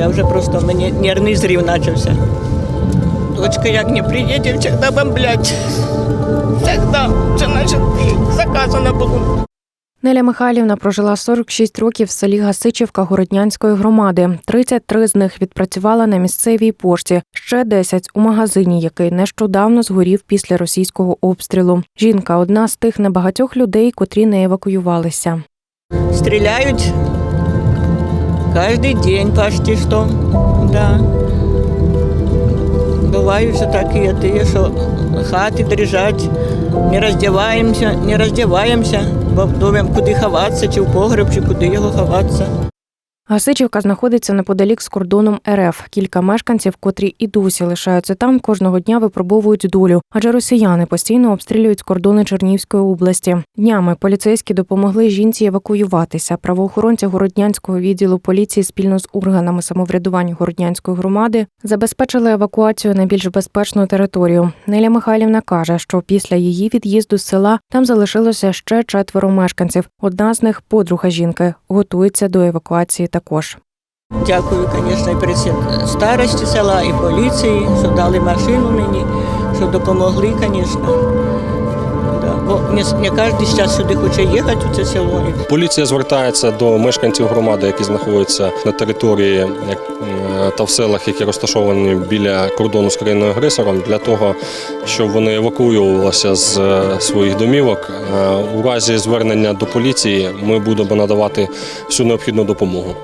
Я вже просто мені нервний зрів почався. Дочка як не приїде, завжди бомблять. Завжди. Це значить заказано було. Неля Михайлівна прожила 46 років в селі Гасичівка Городнянської громади. 33 з них відпрацювала на місцевій пошті, ще 10 – у магазині, який нещодавно згорів після російського обстрілу. Жінка одна з тих небагатьох людей, котрі не евакуювалися. Стреляют каждый день почти что. Да. Бывают же такие ты, что хаты дрижать, не роздіваємося, не роздіваємося, бо думаємо, куди ховатися, чи в погреб, чи куди його ховатися. Гасичівка знаходиться неподалік з кордоном РФ. Кілька мешканців, котрі і досі лишаються там, кожного дня випробовують долю, адже росіяни постійно обстрілюють кордони Чернігівської області. Днями поліцейські допомогли жінці евакуюватися. Правоохоронці Городнянського відділу поліції спільно з органами самоврядування Городнянської громади забезпечили евакуацію на більш безпечну територію. Неля Михайлівна каже, що після її від'їзду з села там залишилося ще четверо мешканців. Одна з них подруга жінки готується до евакуації також. Дякую, звісно, і присід старості села, і поліції, що дали машину мені, що допомогли, звісно. Бо не, не кожен час сюди хоче їхати у це село. Поліція звертається до мешканців громади, які знаходяться на території як, е, та в селах, які розташовані біля кордону з країною агресором, для того, щоб вони евакуювалися з е, своїх домівок. Е, У разі звернення до поліції ми будемо надавати всю необхідну допомогу.